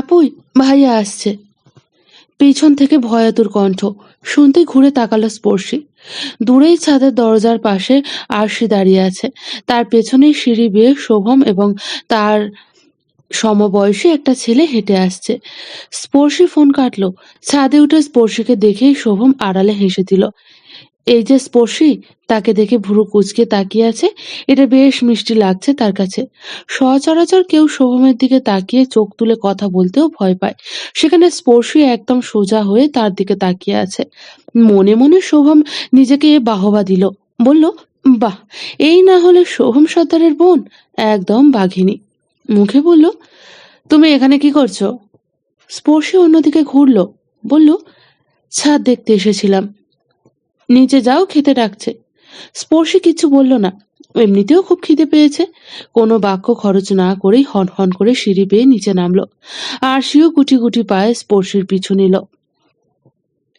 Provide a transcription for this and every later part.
আপুই, ভাইয়া আসছে। পেছন থেকে ভয়াতুর কণ্ঠ শুনতে ঘুরে তাকালো স্পর্শী। দূরেই ছাদের দরজার পাশে আরশি দাঁড়িয়ে আছে। তার পেছনেই সিঁড়ি বেয়ে শোভম এবং তার সমবয়সী একটা ছেলে হেঁটে আসছে। স্পর্শী ফোন কাটলো। ছাদে উঠে স্পর্শীকে দেখেই শোভম আড়ালে হেসে দিল এই যে স্পর্শী, তাকে দেখে ভুরু কুচকে তাকিয়ে আছে। এটা বেশ মিষ্টি লাগছে তার কাছে। সচরাচর কেউ শোভমের দিকে তাকিয়ে চোখ তুলে কথা বলতেও ভয় পায়। সেখানে স্পর্শী একদম সোজা হয়ে তার দিকে তাকিয়ে আছে। মনে মনে শোভম নিজেকে বাহবা দিল। বলল, বাহ, এই না হলে শোভম সর্দারের বোন? একদম বাঘিনী। মুখে বলল, তুমি এখানে কি করছ? স্পর্শী অন্যদিকে ঘুরল। বলল, ছাদ দেখতে এসেছিলাম। নিচে যাও, খেতে ডাকছে। স্পর্শী কিছু বলল না। এমনিতেও খুব খিদে পেয়েছে। কোনো বাক্য খরচ না করেই হন হন করে সিঁড়ি বেয়ে নিচে নামলো। আর সেও গুটি গুটি পায়ে স্পর্শীর পিছু নিল।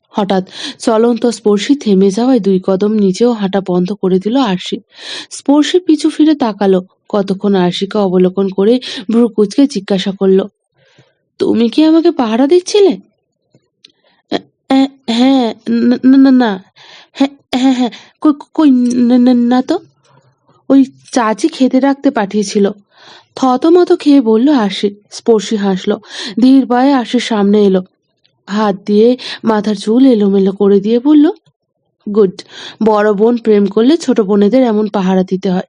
হঠাৎ চলন্ত স্পর্শী থেমে যাওয়ায় দুই কদম নিচেও হাঁটা বন্ধ করে দিল আরশি। স্পর্শী পিছু ফিরে তাকালো। কতক্ষণ আরশিকে অবলোকন করে ভ্রুকুচকে জিজ্ঞাসা করল, তুমি কি আমাকে পাহারা দিচ্ছিলে? "এ- এ- হ্যাঁ না না হ্যাঁ হ্যাঁ। কই কই, না- তো। ওই চাচি খেতে রাখতে পাঠিয়েছিল। থতমত খেয়ে বলল আশি স্পর্শী হাসলো। ধীর পায়ে আশির সামনে এলো। হাত দিয়ে মাথার চুল এলোমেলো করে দিয়ে বলল, গুড, বড় বোন প্রেম করলে ছোট বোনেদের এমন পাহারা দিতে হয়।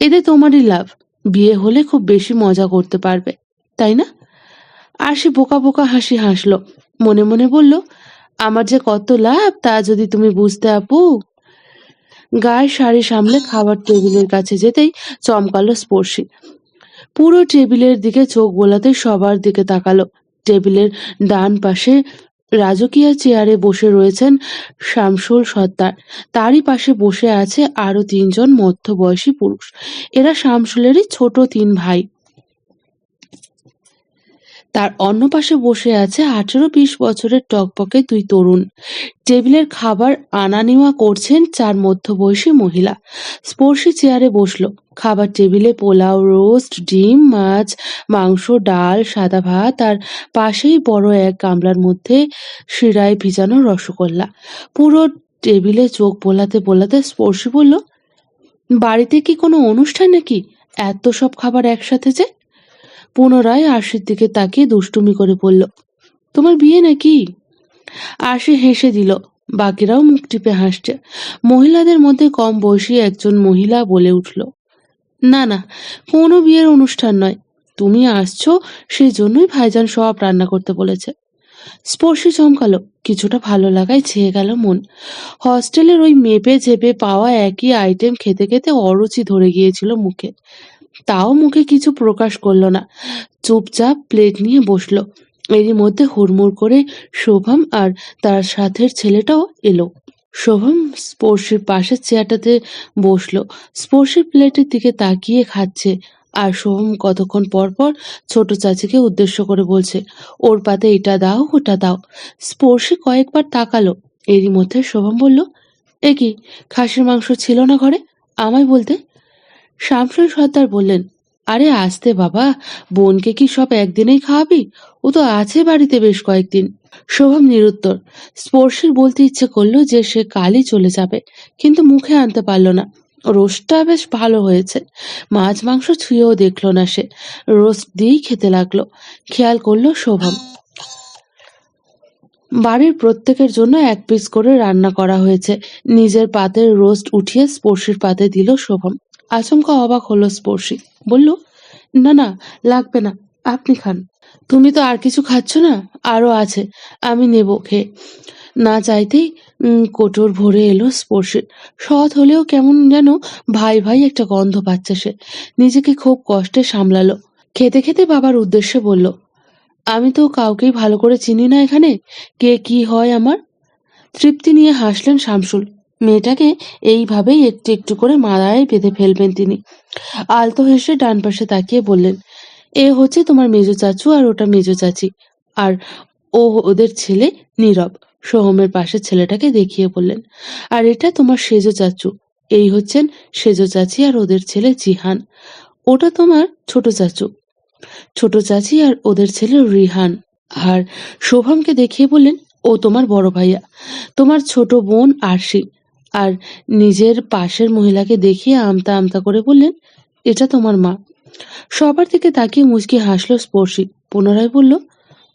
এতে তোমারই লাভ। বিয়ে হলে খুব বেশি মজা করতে পারবে। তাই না? আশি বোকা বোকা হাসি হাসলো। মনে মনে বলল আমার যে কত লাভ, তা যদি তুমি বুঝতে আপু। গায়ের শাড়ি সামলে খাবার টেবিলের কাছে যেতেই চমকালো স্পর্শী। পুরো টেবিলের দিকে চোখ বোলাতে সবার দিকে তাকালো। টেবিলের ডান পাশে রাজকীয় চেয়ারে বসে রয়েছেন শামসুল সত্তার। তারই পাশে বসে আছে আরও তিনজন মধ্যবয়সী পুরুষ। এরা শামসুলেরই ছোট তিন ভাই। তার অন্য পাশে বসে আছে আঠেরো বিশ বছরের টকবকে দুই তরুণ। টেবিলের খাবার আনা নেওয়া করছেন চার মধ্যবয়সী মহিলা। স্পর্শী চেয়ারে বসল। খাবার টেবিলে পোলাও, রোস্ট, ডিম, মাছ, মাংস, ডাল, সাদা ভাত আর পাশেই বড় এক গামলার মধ্যে শিরায় ভিজানো রসগোল্লা। পুরো টেবিলে চোখ বোলাতে বোলাতে স্পর্শী বলল, বাড়িতে কি কোনো অনুষ্ঠান নাকি? এত সব খাবার একসাথে যে পুনরায় আশির দিকে তাকিয়ে দুষ্টুমি করে বলল, তোমার বিয়ে নাকি? আশি হেসে দিল, বাকিরাও মুখ টিপে হাসছে। মহিলাদের মধ্যে কম বয়সী একজন মহিলা বলে উঠল, না না, কোনো বিয়ের অনুষ্ঠান নয়। তুমি আসছো সেই জন্যই ভাইজান সব রান্না করতে বলেছে। স্পর্শী চমকালো, কিছুটা ভালো লাগায় ছেয়ে গেল মন। হস্টেলের ওই মেপে চেপে পাওয়া একই আইটেম খেতে খেতে অরুচি ধরে গিয়েছিল মুখে। তাও মুখে কিছু প্রকাশ করল না। চুপচাপ প্লেট নিয়ে বসল। এরই মধ্যে হুড়মুড় করে শোভম আর তার সাথের ছেলেটাও এলো। শোভম স্পর্শীর পাশের চেয়ারটাতে বসল। স্পর্শীর প্লেটের দিকে তাকিয়ে খাচ্ছে আর শোভম কতক্ষণ পর পর ছোট চাচিকে উদ্দেশ্য করে বলছে, ওর পাতে এটা দাও, ওটা দাও। স্পর্শী কয়েকবার তাকালো। এরই মধ্যে শোভম বলল, এ কি, খাসির মাংস ছিল না ঘরে? আমায় বলতে? শামসুল সর্দার বললেন, আরে আসতে বাবা, বোনকে কি সব একদিনেই খাওয়াবি? ও তো আছে বাড়িতে বেশ কয়েকদিন। শোভম নিরুত্তর, স্পর্শীর বলতে ইচ্ছে করল যে সে কালই চলে যাবে, কিন্তু মুখে আনতে পারল না। রোস্টটা বেশ ভালো হয়েছে, মাছ মাংস ছুঁয়েও দেখল না সে, রোস্ট দিয়েই খেতে লাগল, খেয়াল করল শোভম। বাড়ির প্রত্যেকের জন্য এক পিস করে রান্না করা হয়েছে, নিজের পাতের রোস্ট উঠিয়ে স্পর্শীর পাতে দিল শোভম। আচমকা অবাক হলো স্পর্শী। বলল, না না, লাগবে না, আপনি খান। তুমি তো আর কিছু খাচ্ছ না, আরও আছে, আমি নেব খেয়ে। না চাইতেই কোটর ভরে এলো স্পর্শের সৎ হলেও কেমন যেন ভাই ভাই একটা গন্ধ পাচ্ছে সে। নিজেকে খুব কষ্টে সামলালো। খেতে খেতে বাবার উদ্দেশ্যে বলল, আমি তো কাউকেই ভালো করে চিনি না এখানে, কে কি হয় আমার? তৃপ্তি নিয়ে হাসলেন শামসুল। মেয়েটাকে এইভাবেই একটু একটু করে মারায় বেঁধে ফেলবেন তিনি। আলতো হেসে ডান পাশে তাকিয়ে বললেন, এ হচ্ছে তোমার মেজো চাচু আর ওটা মেজো চাচি। আর ও ওদের ছেলে নীরব। সোহমের পাশের ছেলেটাকে দেখিয়ে বললেন, আর এটা তোমার সেজো চাচু। এই হচ্ছেন সেজো চাচি আর ওদের ছেলে জিহান। ওটা তোমার ছোট চাচু। ছোট চাচি আর ওদের ছেলে রিহান। আর শোভামকে দেখিয়ে বললেন, ও তোমার বড় ভাইয়া। তোমার ছোট বোন আরশি। আর নিজের পাশের মহিলাকে দেখিয়ে আমতা আমতা করে বললেন, এটা তোমার মা। সবার থেকে তাকিয়ে মুচকি হাসলো স্পর্শী। পুনরায় বলল,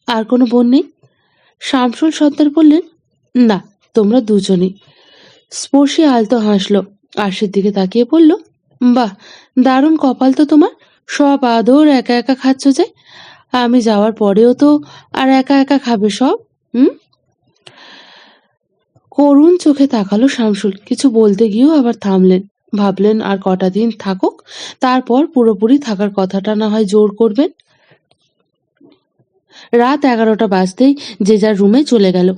আর কোনো বোন নেই? শামসুল সর্দার বললেন, না, তোমরা দুজনই। স্পর্শী আলতো হাসলো, আরশির দিকে তাকিয়ে বলল, বাহ, দারুণ কপাল তো তোমার, সব আদর একা একা খাচ্ছ যে। আমি যাওয়ার পরেও তো আর একা একা খাবে সব, হুম? করুণ চোখে তাকালো শামসুল। কিছু বলতে গিয়েও আবার থামলেন। ভাবলেন, আর কটা দিন থাকুক, তারপর পুরোপুরি থাকার কথাটা না হয় জোর করবেন? রাত এগারোটা বাজতেই যে যার রুমে চলে গেল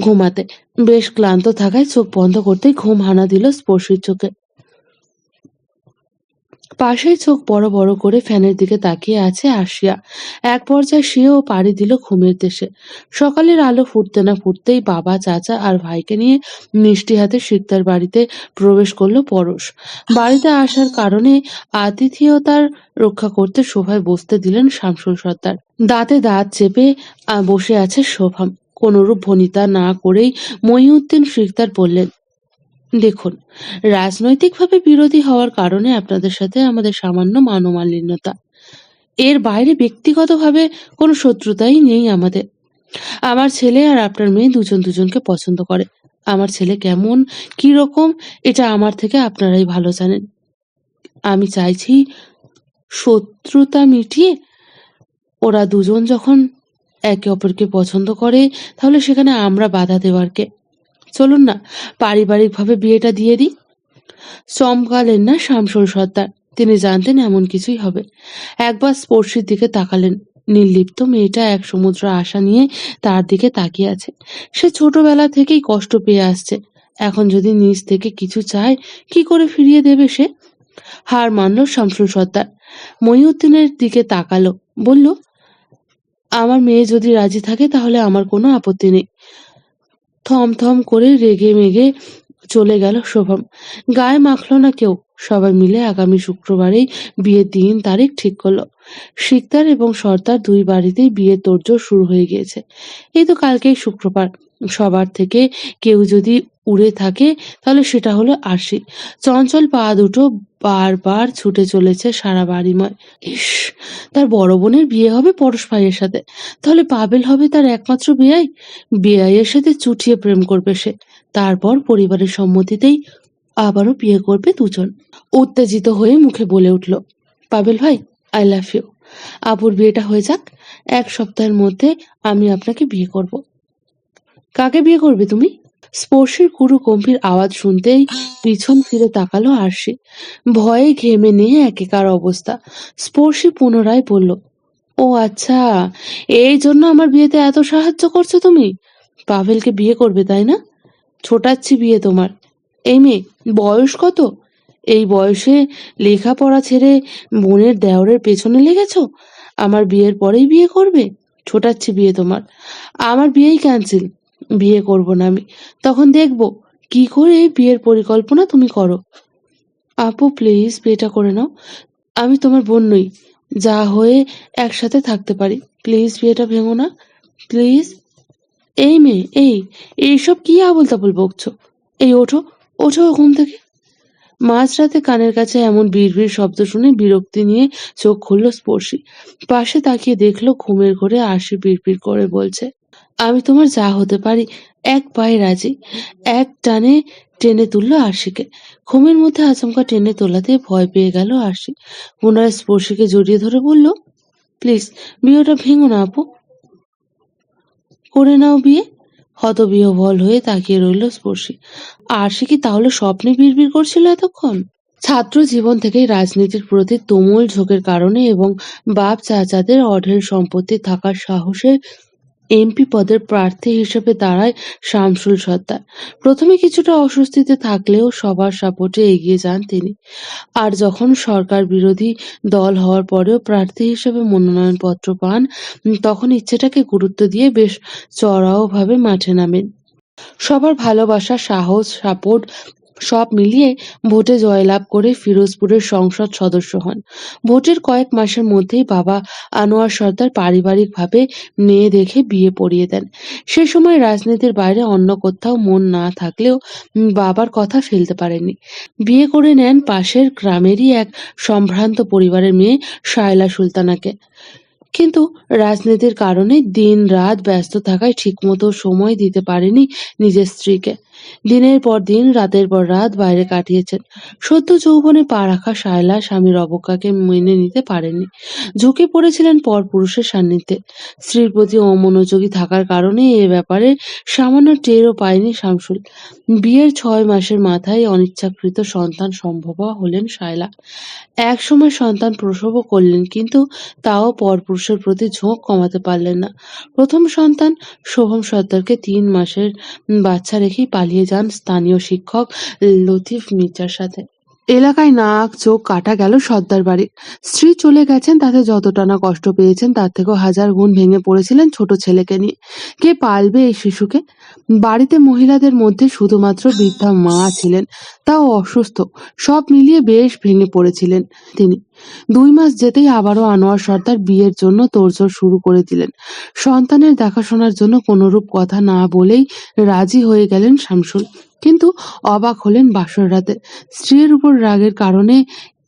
ঘুমাতে। বেশ ক্লান্ত থাকায় চোখ বন্ধ করতেই ঘুম হানা দিল স্পর্শীর চোখে। পাশেই চোখ বড় বড় করে ফ্যানের দিকে তাকিয়ে আছে আসিয়া এক পর্যায়ে সেও পাড়ি দিল ঘুমের দেশে। সকালের আলো ফুটতে না ফুটতেই বাবা, চাচা আর ভাইকে নিয়ে মিষ্টি হাতে শিকদার বাড়িতে প্রবেশ করল পরশ। বাড়িতে আসার কারণে আতিথেয়তার রক্ষা করতে শোভায় বসতে দিলেন শামসুল সর্দার। দাঁতে দাঁত চেপে বসে আছে শোভাম কোনরূপ ভনিতা না করেই মহিউদ্দিন শিকদার বললেন দেখুন, রাজনৈতিকভাবে বিরোধী হওয়ার কারণে আপনাদের সাথে আমাদের সামান্য মনোমালিন্যতা। এর বাইরে ব্যক্তিগতভাবে কোনো শত্রুতাই নেই আমাদের। আমার ছেলে আর আপনার মেয়ে দুজন দুজনকে পছন্দ করে। আমার ছেলে কেমন, কি রকম, এটা আমার থেকে আপনারাই ভালো জানেন। আমি চাইছি শত্রুতা মিটিয়ে ওরা দুজন যখন একে অপরকে পছন্দ করে, তাহলে সেখানে আমরা বাধা দেওয়ার কে চলুন না, পারিবারিকভাবে বিয়েটা দিয়ে দিই। চমকালেন না শামসুল সর্দার, তিনি জানতেন এমন কিছুই হবে। একবার স্পর্শীর দিকে তাকালেন। নির্লিপ্ত মেয়েটা এক সমুদ্র আশা নিয়ে তার দিকে তাকিয়ে আছে। সে ছোটবেলা থেকেই কষ্ট পেয়ে আসছে। এখন যদি নিজ থেকে কিছু চায়, কি করে ফিরিয়ে দেবে সে? হার মানল শামসুল সর্দার। মহিউদ্দিনের দিকে তাকালো, বলল, আমার মেয়ে যদি রাজি থাকে তাহলে আমার কোনো আপত্তি নেই। থম থম করে রেগে মেগে চলে গেল শোভম। গায়ে মাখলো না কেউ। সবাই মিলে আগামী শুক্রবারেই বিয়ের দিন তারিখ ঠিক করল। শিকদার এবং সর্দার দুই বাড়িতেই বিয়ের তোড়জোড় শুরু হয়ে গিয়েছে। এই তো কালকেই শুক্রবার। সবার থেকে কেউ যদি উড়ে থাকে, তাহলে সেটা হলো আরশি চঞ্চল পা দুটো বারবার ছুটে চলেছে সারা বাড়িময়। ইস, তার বড় বোনের বিয়ে হবে পরশ ভাইয়ের সাথে। তাহলে পাবেল হবে তার একমাত্র বিয়াই? বিয়াইয়ের সাথে চুটিয়ে প্রেম করবে সে। তারপর পরিবারের সম্মতিতেই আবারও বিয়ে করবে দুজন। উত্তেজিত হয়ে মুখে বলে উঠল, পাবেল ভাই, আই লাভ ইউ। আপুর বিয়েটা হয়ে যাক। এক সপ্তাহের মধ্যে আমি আপনাকে বিয়ে করব। কাকে বিয়ে করবে তুমি? স্পর্শের কুরু গম্ভীর আওয়াজ শুনতেই পিছন ফিরে তাকালো আরশি। ভয়ে ঘেমে নিয়ে একেকার অবস্থা। স্পর্শী পুনরায় বলল, ও আচ্ছা এই জন্য আমার বিয়েতে এত সাহায্য করছ তুমি? পাভেলকে বিয়ে করবে, তাই না? ছোটাচ্ছি বিয়ে তোমার। এই মেয়ে, বয়স কত? এই বয়সে লেখাপড়া ছেড়ে বোনের দেওরের পেছনে লেগেছ? আমার বিয়ের পরেই বিয়ে করবে? ছোটাচ্ছি বিয়ে তোমার। আমার বিয়েই ক্যান্সেল বিয়ে করব না আমি। তখন দেখব, কি করে বিয়ের পরিকল্পনা তুমি করো? আপু প্লিজ বিয়েটা করে নাও। আমি তোমার বোন নই, যা হয়ে একসাথে থাকতে পারি। প্লিজ বিয়েটা ভেঙো না। প্লিজ এই মেয়ে, এই, এইসব কি আবল তাবল বকছো? এই, ওঠো ওঠো ঘুম থেকে। মাঝরাতে কানের কাছে এমন বিড়বিড় শব্দ শুনে বিরক্তি নিয়ে চোখ খুলল স্পর্শী। পাশে তাকিয়ে দেখল ঘুমের ঘরে আশি বিড়বিড় করে বলছে আমি তোমার যা হতে পারি, এক পায়ে রাজি। এক টানে টেনে তুললো আশিকে ঘুমের মধ্যে আচমকা টেনে তোলাতে ভয় পেয়ে গেল আশি পুনরায় স্পর্শীকে জড়িয়ে ধরে বলল, প্লিজ, বিয়েটা ভেঙো না, আপু। করে নাও বিয়ে। হতবিহ্বল হয়ে তাকিয়ে রইল স্পর্শী। আর সে কি তাহলে স্বপ্নে বিড়বিড় করছিল এতক্ষণ? ছাত্র জীবন থেকেই রাজনীতির প্রতি তুমুল ঝোঁকের কারণে এবং বাপ চাচাদের অঢেল সম্পত্তি থাকার সাহসে এমপি পদের প্রার্থী হিসেবে দাঁড়ায় শামসুল সর্দার প্রথমে কিছুটা অস্বস্তিতে থাকলেও সবার সাপোর্টে এগিয়ে যান তিনি। আর যখন সরকার বিরোধী দল হওয়ার পরেও প্রার্থী হিসেবে মনোনয়নপত্র পান, তখন ইচ্ছেটাকে গুরুত্ব দিয়ে বেশ চড়াওভাবে মাঠে নামেন। সবার ভালোবাসা, সাহস, সাপোর্ট সব মিলিয়ে ভোটে জয়লাভ করে ফিরোজপুরের সংসদ সদস্য হন। ভোটের কয়েক মাসের মধ্যেই বাবা আনোয়ার সর্দার পারিবারিকভাবে মেয়ে দেখে বিয়ে পড়িয়ে দেন। সে সময় রাজনীতির বাইরে অন্য কোথাও মন না থাকলেও বাবার কথা ফেলতে পারেননি। বিয়ে করে নেন পাশের গ্রামেরই এক সম্ভ্রান্ত পরিবারের মেয়ে শায়লা সুলতানাকে। কিন্তু রাজনীতির কারণে দিন রাত ব্যস্ত থাকায় ঠিকমতো সময় দিতে পারেনি নিজের স্ত্রীকে। দিনের পর দিন, রাতের পর রাত বাইরে কাটিয়েছেন। সদ্য যৌবনে পা রাখা শায়লা স্বামীর অবজ্ঞাকে মেনে নিতে পারেননি। ঝুঁকে পড়েছিলেন পরপুরুষের সান্নিধ্যে। স্ত্রীর প্রতি অমনোযোগী থাকার কারণে এ ব্যাপারে সামান্য টেরও পায়নি শামসুল। বিয়ের ছয় মাসের মাথায় অনিচ্ছাকৃত সন্তান সম্ভব হলেন শায়লা। এক সময় সন্তান প্রসবও করলেন, কিন্তু তাও পরপুরুষের প্রতি ঝোঁক কমাতে পারলেন না। প্রথম সন্তান শোভম সর্দারকে তিন মাসের বাচ্চা রেখেই পালিয়ে যান স্থানীয় শিক্ষক লতিফ মির্জার সাথে। এলাকায় নাক, চোখ কাটা গেল সর্দার বাড়ির। স্ত্রী চলে গেছেন, তাতে যতটা না কষ্ট পেয়েছেন, তার থেকেও হাজার গুণ ভেঙে পড়েছিলেন ছোট ছেলেকে নিয়ে। কে পালবে এই শিশুকে? বাড়িতে মহিলাদের মধ্যে শুধুমাত্র বৃদ্ধা মা ছিলেন। তাও অসুস্থ। সব মিলিয়ে বেশ ভেঙে পড়েছিলেন তিনি। দুই মাস যেতেই আবারও আনোয়ার সর্দার বিয়ের জন্য তোড়জোড় শুরু করে দিলেন। সন্তানের দেখাশোনার জন্য কোনরূপ কথা না বলেই রাজি হয়ে গেলেন শামসুল। কিন্তু অবাক হলেন বাসর রাতে। স্ত্রীর উপর রাগের কারণে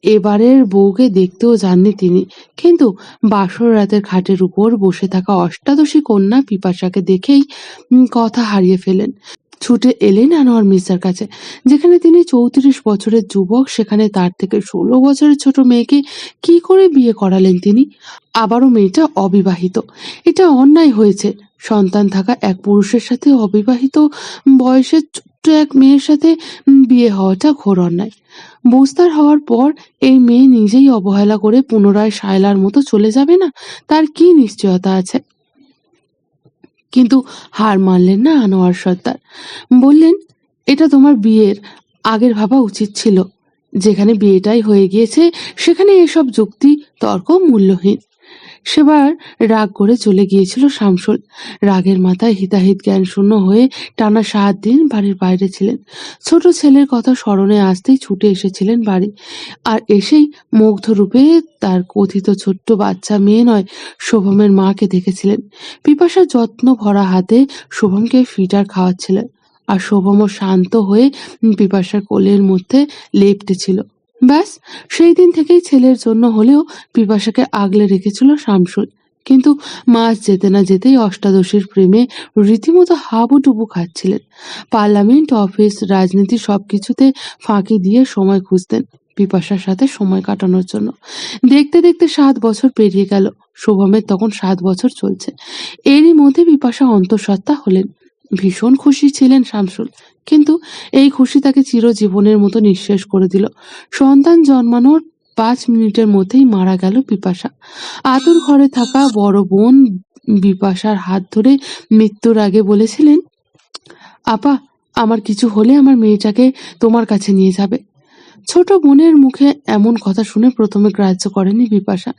এবারের বউকে দেখতেও যাননি তিনি। কিন্তু বাসর রাতের খাটের উপর বসে থাকা অষ্টাদশী কন্যা পিপাসাকে দেখেই কথা হারিয়ে ফেলেন। ছুটে এলেন আনোয়ার মির্জার কাছে, যেখানে তিনি চৌত্রিশ বছরের যুবক, সেখানে তার থেকে ষোলো বছরের ছোট মেয়েকে কি করে বিয়ে করালেন তিনি? আবারও মেয়েটা অবিবাহিত। এটা অন্যায় হয়েছে। সন্তান থাকা এক পুরুষের সাথে অবিবাহিত বয়সের ছোট্ট এক মেয়ের সাথে বিয়ে হওয়াটা ঘোর অন্যায়। বুঝতার হওয়ার পর এই মেয়ে নিজেই অবহেলা করে পুনরায় শায়লার মতো চলে যাবে না? তার কি নিশ্চয়তা আছে? কিন্তু হার মানলেন না আনোয়ার সর্দার। বললেন, এটা তোমার বিয়ের আগের ভাবা উচিত ছিল। যেখানে বিয়েটাই হয়ে গিয়েছে, সেখানে এসব যুক্তি তর্ক মূল্যহীন। সেবার রাগ করে চলে গিয়েছিল শামসুল। রাগের মাথায় হিতাহিত জ্ঞান শূন্য হয়ে টানা সাত দিন বাড়ির বাইরে ছিলেন। ছোট ছেলের কথা স্মরণে আসতেই ছুটে এসেছিলেন বাড়ি। আর এসেই মুগ্ধ রূপে তার কথিত ছোট্ট বাচ্চা মেয়ে নয়, শোভমের মাকে দেখেছিলেন। পিপাসা যত্ন ভরা হাতে শুভমকে ফিটার খাওয়াচ্ছিলেন। আর শুভমও শান্ত হয়ে পিপাসার কোলের মধ্যে লেপটে ছিল। ব্যাস, সেই দিন থেকেই ছেলের জন্য হলেও পিপাসাকে আগলে রেখেছিল শামসুল। কিন্তু মাস যেতে না যেতেই অষ্টাদশীর প্রেমে রীতিমতো হাবুডুবু খাচ্ছিলেন। পার্লামেন্ট, অফিস, রাজনীতি সবকিছুতে ফাঁকি দিয়ে সময় খুঁজতেন পিপাসার সাথে সময় কাটানোর জন্য। দেখতে দেখতে সাত বছর পেরিয়ে গেল। শুভমের তখন সাত বছর চলছে। এরই মধ্যে বিপাশা অন্তঃসত্ত্বা হলেন। ভীষণ খুশি ছিলেন শামসুল। কিন্তু এই খুশি তাকে চিরজীবনের মতো নিঃশেষ করে দিল। সন্তান জন্মানোর পাঁচ মিনিটের মধ্যেই মারা গেল পিপাসা। আতুর ঘরে থাকা বড় বোন বিপাশার হাত ধরে মৃত্যুর আগে বলেছিলেন, আপা, আমার কিছু হলে আমার মেয়েটাকে তোমার কাছে নিয়ে যাবে। ছোট বোনের মুখে এমন কথা শুনে প্রথমে গ্রাহ্য করেনি বিপাশা।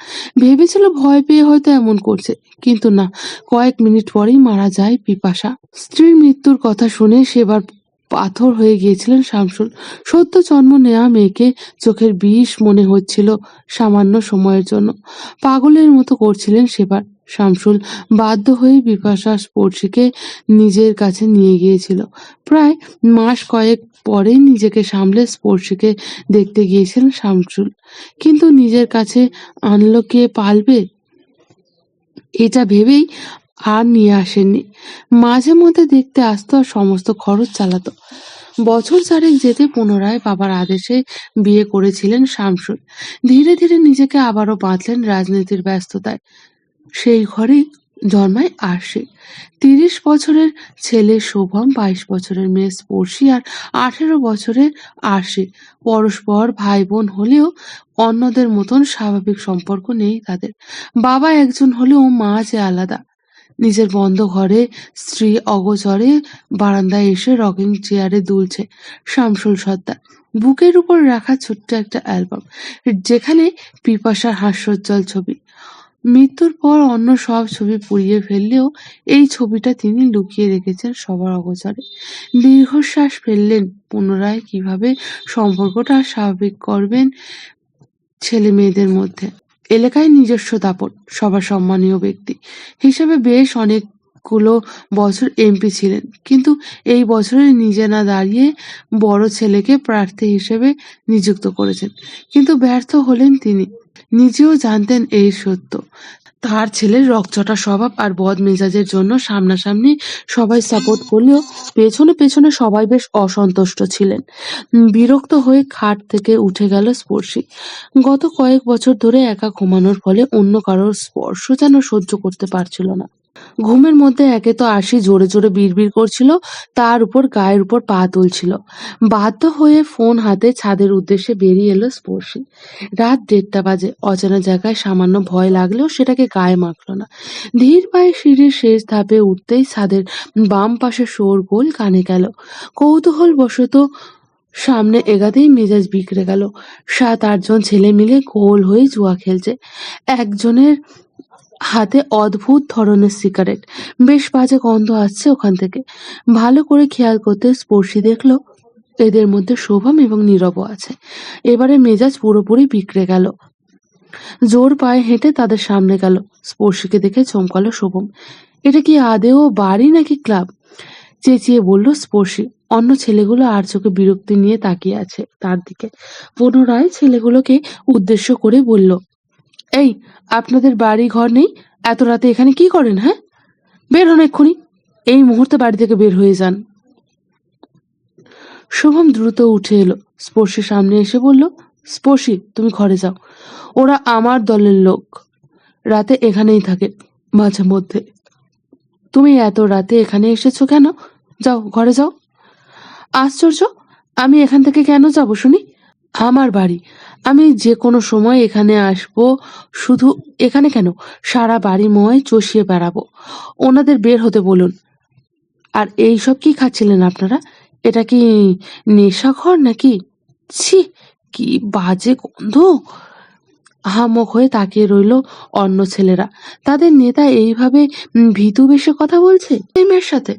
ভেবেছিল ভয় পেয়ে হয়তো এমন করছে, কিন্তু না, কয়েক মিনিট পরেই মারা যায় বিপাশা স্ত্রীর মৃত্যুর কথা শুনে সেবার পাথর হয়ে গিয়েছিলেন শামসুল। সদ্য জন্ম নেয়া মেয়েকে চোখের বিষ মনে হচ্ছিল সামান্য সময়ের জন্য। পাগলের মতো করছিলেন সেবার। শামসুল বাধ্য হয়ে বিপাশা স্পর্শীকে নিজের কাছে নিয়ে গিয়েছিল। প্রায় মাস কয়েক পরে নিজেকে সামলে স্পর্শীকে দেখতে গিয়েছিলেন শামসুল। কিন্তু নিজের কাছে আনলো কে পালবে? এটা ভেবেই আর নিয়ে আসেননি। মাঝে মধ্যে দেখতে আসতো আর সমস্ত খরচ চালাতো। বছর চারেক যেতে পুনরায় বাবার আদেশে বিয়ে করেছিলেন শামসুল। ধীরে ধীরে নিজেকে আবারও বাঁধলেন রাজনীতির ব্যস্ততায়। সেই ঘরেই জন্মায় আরশি। তিরিশ বছরের ছেলে শোভম, বাইশ বছরের মেয়ে স্পর্শী আর আঠেরো বছরের আরশি। পরস্পর ভাই বোন হলেও অন্যদের মতন স্বাভাবিক সম্পর্ক নেই তাদের। বাবা একজন হলেও মা যে আলাদা। নিজের বন্ধ ঘরে স্ত্রী অগোচরে বারান্দায় এসে রকিং চেয়ারে দুলছে। শামসুল সর্দার বুকের উপর রাখা ছোট্ট একটা অ্যালবাম যেখানে পিপাসার হাস্যোজ্জ্বল ছবি। মৃত্যুর পর অন্য সব ছবি পুড়িয়ে ফেললেও এই ছবিটা তিনি লুকিয়ে রেখেছেন সবার অগোচরে। দীর্ঘশ্বাস ফেললেন, পুনরায় কীভাবে সম্পর্কটা স্বাভাবিক করবেন ছেলে মেয়েদের মধ্যে? এলাকায় নিজস্ব দাপট, সবার সম্মানীয় ব্যক্তি। হিসাবে বেশ অনেকগুলো বছর এমপি ছিলেন, কিন্তু এই বছরে নিজে না দাঁড়িয়ে বড় ছেলেকে প্রার্থী হিসেবে নিযুক্ত করেছেন। কিন্তু ব্যর্থ হলেন তিনি। নিজেও জানতেন এই সত্য। তার ছেলের রকচটা স্বভাব আর বদ মেজাজের জন্য সামনাসামনি সবাই সাপোর্ট করলেও পেছনে পেছনে সবাই বেশ অসন্তুষ্ট ছিলেন। বিরক্ত হয়ে খাট থেকে উঠে গেল স্পর্শী। গত কয়েক বছর ধরে একা ঘুমানোর ফলে অন্য কারোর স্পর্শ যেন সহ্য করতে পারছিল না। ঘুমের মধ্যে একে তো আশি জোরে জোরে বিড়বিড় করছিল, তার উপর গায়ের উপর পা তুলছিল। বাধ্য হয়ে ফোন হাতে ছাদের উদ্দেশ্যে বেরিয়ে এলো স্পর্শী। রাত দেড়টা বাজে, অজানা জায়গায় সামান্য ভয় লাগলেও সেটাকে গায়ে মাখলো না। ধীর পায়ে সিঁড়ির শেষ ধাপে উঠতেই ছাদের বাম পাশে শোরগোল কানে গেল। কৌতূহল বশত সামনে এগাতেই মেজাজ বিগড়ে গেল। সাত আটজন ছেলে মিলে গোল হয়ে জুয়া খেলছে। একজনের হাতে অদ্ভুত ধরনের সিগারেট বেশ বাজে গন্ধ আসছে ওখান থেকে। ভালো করে খেয়াল করতে স্পর্শী দেখল, এদের মধ্যে শোভম এবং নীরবও আছে। এবারে মেজাজ পুরোপুরি বিগড়ে গেল। জোর পায়ে হেঁটে তাদের সামনে গেল। স্পর্শীকে দেখে চমকালো শোভম। এটা কি আদেও বাড়ি নাকি ক্লাব? চেঁচিয়ে বলল স্পর্শী। অন্য ছেলেগুলো আর চোখে বিরক্তি নিয়ে তাকিয়ে আছে তার দিকে। পুনরায় ছেলেগুলোকে উদ্দেশ্য করে বলল এই, আপনাদের বাড়ি ঘর নেই? এত রাতে এখানে কি করেন হ্যাঁ? বের হন এক্ষুনি। এই মুহূর্তে বাড়ি থেকে বের হয়ে যান। শুভম দ্রুত উঠে এলো। স্পর্শী সামনে এসে বলল, স্পর্শী, তুমি ঘরে যাও। ওরা আমার দলের লোক। রাতে এখানেই থাকে, মাঝে মধ্যে। তুমি এত রাতে এখানে এসেছ কেন? যাও, ঘরে যাও। আশ্চর্য, আমি এখান থেকে কেন যাব শুনি? আমার বাড়ি। আমি যে কোনো সময় এখানে আসব, শুধু এখানে কেন? সারা বাড়ি ময় চষিয়ে বেড়াবো। ওনাদের বের হতে বলুন। আর এই সব কি খাচ্ছিলেন আপনারা? এটা কি নেশাখর নাকি? ছি, কি বাজে গন্ধ। হামক হয়ে তাকিয়ে রইল অন্য ছেলেরা। তাদের নেতা এইভাবে ভীতু বেশে কথা বলছে? এই মেয়ের সাথে।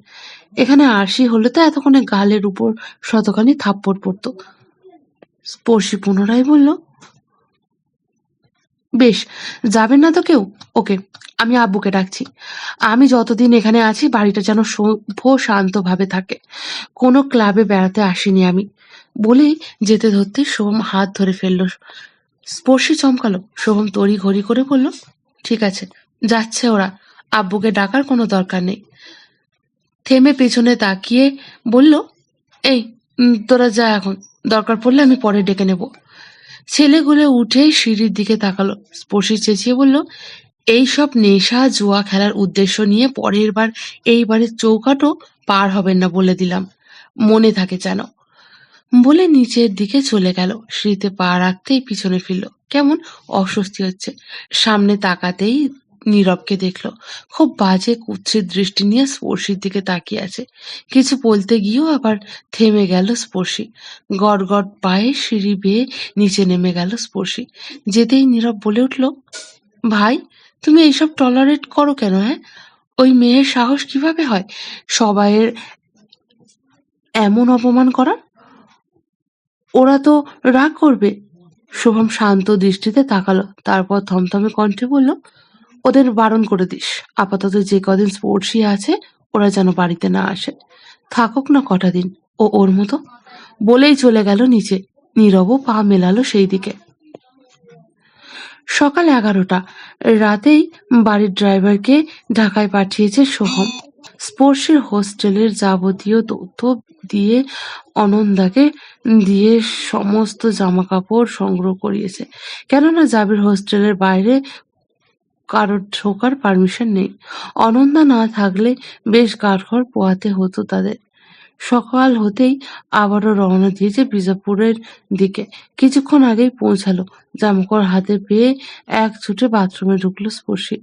এখানে আরশি হলে তো এতক্ষণে গালের উপর শতখানি থাপ্পড় পড়তো। স্পর্শী পুনরায় বলল, বেশ যাবেন না তো কেউ? ওকে, আমি আব্বুকে ডাকছি। আমি যতদিন এখানে আছি, বাড়িটা যেন সভ্য শান্তভাবে থাকে। কোনো ক্লাবে বেড়াতে আসিনি আমি। বলেই যেতে ধরতে শোভম হাত ধরে ফেলল। স্পর্শী চমকালো। শোভম তড়ি ঘড়ি করে বলল, ঠিক আছে, যাচ্ছে ওরা। আব্বুকে ডাকার কোনো দরকার নেই। থেমে পেছনে তাকিয়ে বলল, এই তোরা যা এখন। দরকার পড়লে আমি পরে ডেকে নেব। ছেলেগুলো উঠেই সিঁড়ির দিকে তাকালো। স্পর্শী চেঁচিয়ে বলল, এই সব নেশা, জুয়া খেলার উদ্দেশ্য নিয়ে পরের বার এইবারের চৌকাটও পার হবেন না বলে দিলাম। মনে থাকে যেন। বলে নিচের দিকে চলে গেল। সিঁড়িতে পা রাখতেই পিছনে ফিরল। কেমন অস্বস্তি হচ্ছে। সামনে তাকাতেই নীরবকে দেখল। খুব বাজে কুৎসিত দৃষ্টি নিয়ে স্পর্শীর দিকে তাকিয়ে আছে। কিছু বলতে গিয়েও আবার থেমে গেল স্পর্শী। গড় গড় পায়ে সিঁড়ি বেয়ে নিচে নেমে গেল স্পর্শী। যেতেই নীরব বলে উঠল, ভাই, তুমি এইসব টলারেট করো কেন হ্যাঁ? ওই মেয়ের সাহস কীভাবে হয় সবাইয়ের এমন অপমান করার? ওরা তো রাগ করবে। শুভম শান্ত দৃষ্টিতে তাকালো, তারপর থমথমে কণ্ঠে বলল ওদের বারণ করে দিস। আপাতত যে কদিন স্পোর্টসই আছে, ওরা যেন বাড়িতে না আসে। থাকুক না কটা দিন, ও ওর মতো। বলেই চলে গেল নিচে। নীরবও পা মেলালো সেই দিকে। সকাল এগারোটা। রাতেই বাড়ির ড্রাইভারকে ঢাকায় পাঠিয়েছে সোহম। স্পর্শের হোস্টেলের যাবতীয় তথ্য দিয়ে অনন্দাকে দিয়ে সমস্ত জামা কাপড় সংগ্রহ করিয়েছে। কেননা জাবির হোস্টেলের বাইরে কারোর ঢোকার পারমিশন নেই। অনন্দা না থাকলে বেশ গাড়ঘর পোয়াতে হতো তাদের। সকাল হতেই আবারও রওনা দিয়েছে বিজাপুরের দিকে। কিছুক্ষণ আগেই পৌঁছালো। জামকর হাতে পেয়ে এক ছুটে বাথরুমে ঢুকলো স্পর্শী।